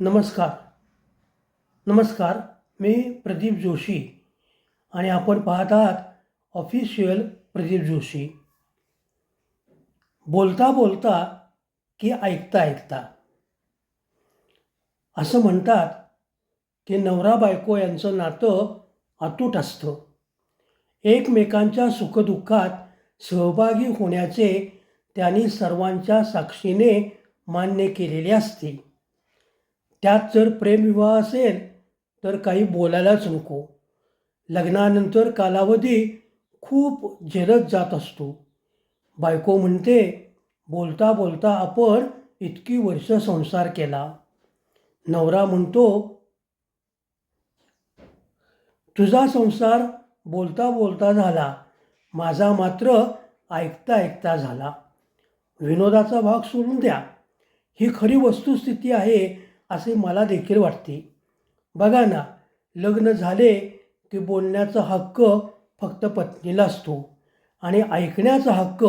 नमस्कार. नमस्कार मी प्रदीप जोशी आणि आपण पाहत आहात ऑफिशियल प्रदीप जोशी. बोलता बोलता की ऐकता ऐकता. असं म्हणतात की नवरा बायको यांचं नातं अतूट असतं. एकमेकांच्या सुखदुःखात सहभागी होण्याचे त्यांनी सर्वांच्या साक्षीने मान्य केलेले असते. त्यात जर प्रेमविवाह असेल तर काही बोलायलाच नको. लग्नानंतर कालावधी खूप झेलत जात असतो. बायको म्हणते बोलता बोलता आपण इतकी वर्ष संसार केला. नवरा म्हणतो तुझा संसार बोलता बोलता झाला. माझा मात्र ऐकता ऐकता झाला. विनोदाचा भाग सोडून द्या. ही खरी वस्तुस्थिती आहे असे मला देखील वाटते. बघा ना लग्न झाले की बोलण्याचा हक्क फक्त पत्नीला असतो आणि ऐकण्याचा हक्क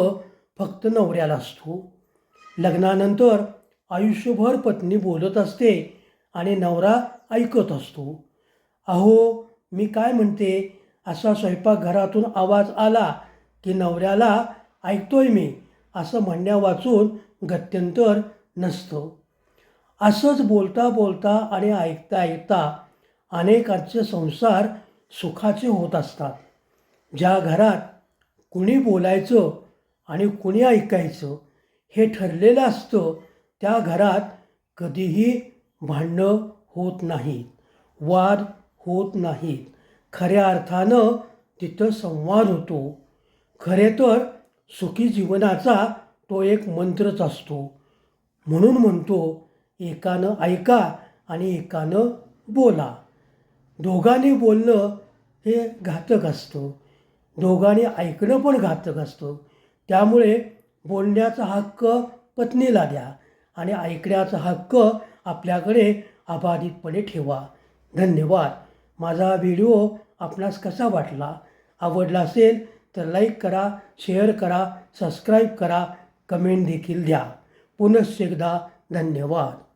फक्त नवऱ्याला असतो. लग्नानंतर आयुष्यभर पत्नी बोलत असते आणि नवरा ऐकत असतो. अहो मी काय म्हणते? असा स्वयंपाकघरातून आवाज आला की नवऱ्याला ऐकतोय मी असं म्हणण्या वाचून गत्यंतर नसतं. असंच बोलता बोलता आणि ऐकता ऐकता अनेकांचे संसार सुखाचे होत असतात. ज्या घरात कुणी बोलायचं आणि कुणी ऐकायचं हे ठरलेलं असतं त्या घरात कधीही भांडणं होत नाहीत वाद होत नाहीत. खऱ्या अर्थानं तिथं संवाद होतो. खरे तर सुखी जीवनाचा तो एक मंत्रच असतो. म्हणून म्हणतो एकानं ऐका आणि एकानं बोला. दोघांनी बोलणं हे घातक असतं. दोघांनी ऐकणं पण घातक असतं. त्यामुळे बोलण्याचा हक्क पत्नीला द्या आणि ऐकण्याचा हक्क आपल्याकडे अबाधितपणे ठेवा. धन्यवाद. माझा व्हिडिओ आपणास कसा वाटला? आवडला असेल तर लाईक करा शेअर करा सबस्क्राईब करा कमेंट देखील द्या. पुनश्च एकदा धन्यवाद.